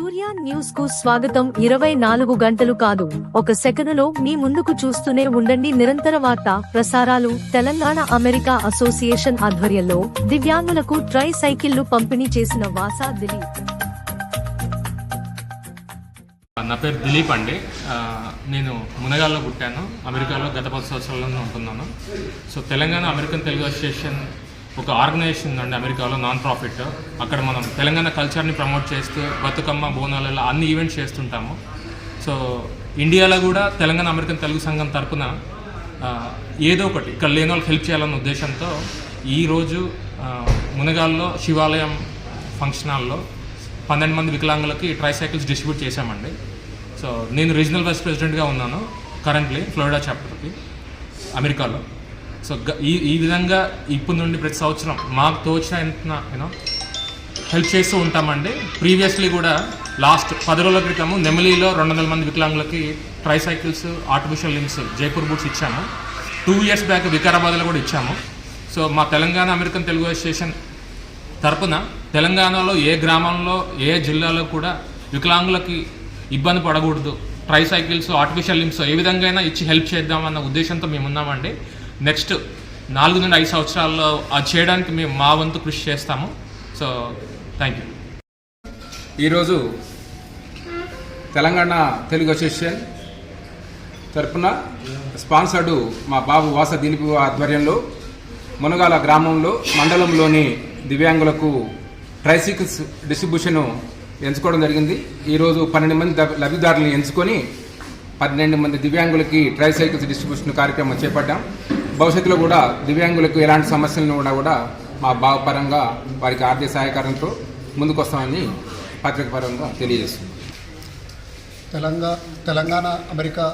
సూర్య న్యూస్కు స్వాగతం. ఇరవై నాలుగు గంటలు కాదు. ఒక సెకనులో మీ ముందుకు చూస్తూనే ఉండండి. నిరంతర వార్త ప్రసారాలు. తెలంగాణ అమెరికా అసోసియేషన్ ఆధ్వర్యంలో దివ్యాంగులకు ట్రై సైకిళ్ళు పంపిణీ చేసిన వాసా దిలీప్. నా పేరు దిలీప్ అండి. నేను మునగాల్లో పుట్టాను. అమెరికాలో గత పది సంవత్సరాలలో ఉంటున్నాను. So Telangana American Telugu association ఒక ఆర్గనైజేషన్ ఉందండి అమెరికాలో నాన్ ప్రాఫిట్ అక్కడ మనం తెలంగాణ కల్చర్ని ప్రమోట్ చేస్తూ బతుకమ్మ బోనాలలో అన్ని ఈవెంట్స్ చేస్తుంటాము. సో ఇండియాలో కూడా తెలంగాణ అమెరికన్ తెలుగు సంఘం తరపున ఏదో ఒకటి ఇక్కడ లేని వాళ్ళకి హెల్ప్ చేయాలన్న ఉద్దేశంతో ఈరోజు మునగాల్లో శివాలయం ఫంక్షన్ హాల్లో పన్నెండు మంది వికలాంగులకి ట్రైసైకిల్స్ డిస్ట్రిబ్యూట్ చేశామండి. సో నేను రీజనల్ వైస్ ప్రెసిడెంట్గా ఉన్నాను కరెంట్లీ ఫ్లోరిడా చాప్టర్కి అమెరికాలో. సో ఈ ఈ విధంగా ఇప్పటి నుండి ప్రతి సంవత్సరం మాకు తోచిన యూనో హెల్ప్ చేస్తూ ఉంటామండి. ప్రీవియస్లీ కూడా లాస్ట్ పది రోజుల క్రితము నెమలిలో రెండు వందల మంది వికలాంగులకి tricycles artificial limbs Jaipur boots ఇచ్చాము. టూ ఇయర్స్ బ్యాక్ వికారాబాద్లో కూడా ఇచ్చాము. సో మా తెలంగాణ అమెరికన్ తెలుగు అసోసియేషన్ తరపున తెలంగాణలో ఏ గ్రామంలో ఏ జిల్లాలో కూడా వికలాంగులకి ఇబ్బంది పడకూడదు. ట్రైసైకిల్స్ ఆర్టిఫిషియల్ లింక్స్ ఏ విధంగా అయినా ఇచ్చి హెల్ప్ చేద్దామన్న ఉద్దేశంతో మేము ఉన్నామండి నెక్స్ట్ నాలుగు నుండి ఐదు సంవత్సరాల్లో అది చేయడానికి మేము మా వంతు కృషి చేస్తాము. సో థ్యాంక్ యూ ఈరోజు తెలంగాణ తెలుగు అసోసియేషన్ తరపున స్పాన్సర్డు మా బాబు వాస దిలీప్ ఆధ్వర్యంలో మునగాల గ్రామంలో మండలంలోని దివ్యాంగులకు ట్రైసికిల్స్ డిస్ట్రిబ్యూషన్ ఎంచుకోవడం జరిగింది. ఈరోజు పన్నెండు మంది లబ్ధిదారులను ఎంచుకొని పన్నెండు మంది దివ్యాంగులకి ట్రైసైకిల్స్ డిస్ట్రిబ్యూషన్ కార్యక్రమం చేపట్టాం. భవిష్యత్తులో కూడా దివ్యాంగులకు ఎలాంటి సమస్యలను కూడా కూడా మా బావపరంగా వారికి ఆర్థిక సహాయకారంతో ముందుకొస్తామని పత్రిక పరంగా తెలియజేస్తుంది తెలంగాణ తెలంగాణ అమెరికా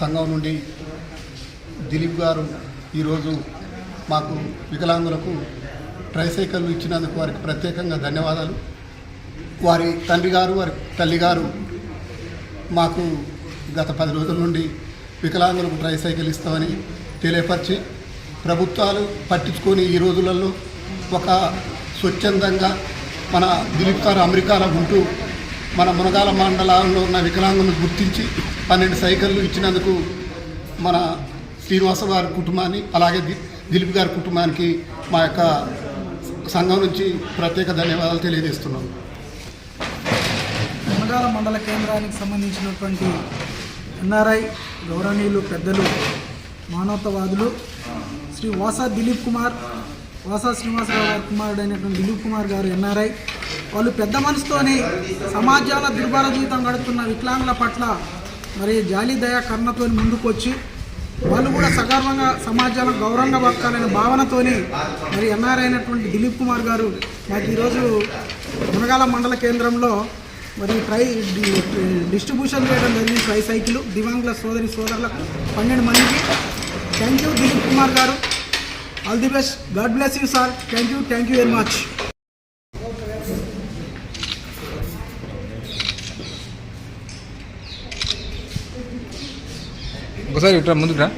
సంఘం నుండి దిలీప్ గారు ఈరోజు మాకు వికలాంగులకు ట్రైసైకిల్ ఇచ్చినందుకు వారికి ప్రత్యేకంగా ధన్యవాదాలు. వారి తండ్రి గారు వారి తల్లి గారు మాకు గత పది రోజుల నుండి వికలాంగులకు ట్రైసైకిల్ ఇస్తామని తెలియపరిచి ప్రభుత్వాలు పట్టించుకొని ఈ రోజులలో ఒక స్వచ్ఛందంగా మన దిలీప్ గారు అమెరికాలో ఉంటూ మన మునగాల మండలంలో ఉన్న వికలాంగులను గుర్తించి పన్నెండు సైకిళ్ళు ఇచ్చినందుకు మన శ్రీనివాస గారి కుటుంబాన్ని అలాగే దిలీప్ గారి కుటుంబానికి మా యొక్క సంఘం నుంచి ప్రత్యేక ధన్యవాదాలు తెలియజేస్తున్నాం. మునగాల మండల కేంద్రానికి సంబంధించినటువంటి ఎన్ఆర్ఐ గౌరవనీయులు పెద్దలు మానవతావాదులు శ్రీ వాసా దిలీప్ కుమార్ వాసా శ్రీనివాసరావు గారి కుమారుడైనటువంటి దిలీప్ కుమార్ గారు ఎన్ఆర్ఐ. వాళ్ళు పెద్ద మనసుతోని సమాజాల దుర్భర జీవితం గడుపుతున్న వికలాంగుల పట్ల మరి జాలి దయా కరుణతో ముందుకు వచ్చి వాళ్ళు కూడా సగర్వంగా సమాజాలకు గౌరవంగా బతకాలనే భావనతోని మరి ఎన్ఆర్ఐ అయినటువంటి దిలీప్ కుమార్ గారు మాకు ఈరోజు మునగాల మండల కేంద్రంలో మరి ట్రై డిస్ట్రిబ్యూషన్ చేయడం జరిగింది ట్రై సైకిల్. దివాంగుల సోదరి సోదరులకు పన్నెండు మందికి thank you Dilip Kumar garu. All the best God bless you sir thank you thank you very much ఒకసారి ఇట్లా ముందుకు రా.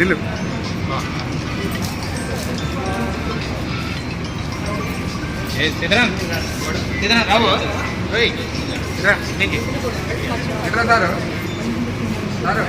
Dilip. దిలీప్ ఇట్లా సారు? సారు.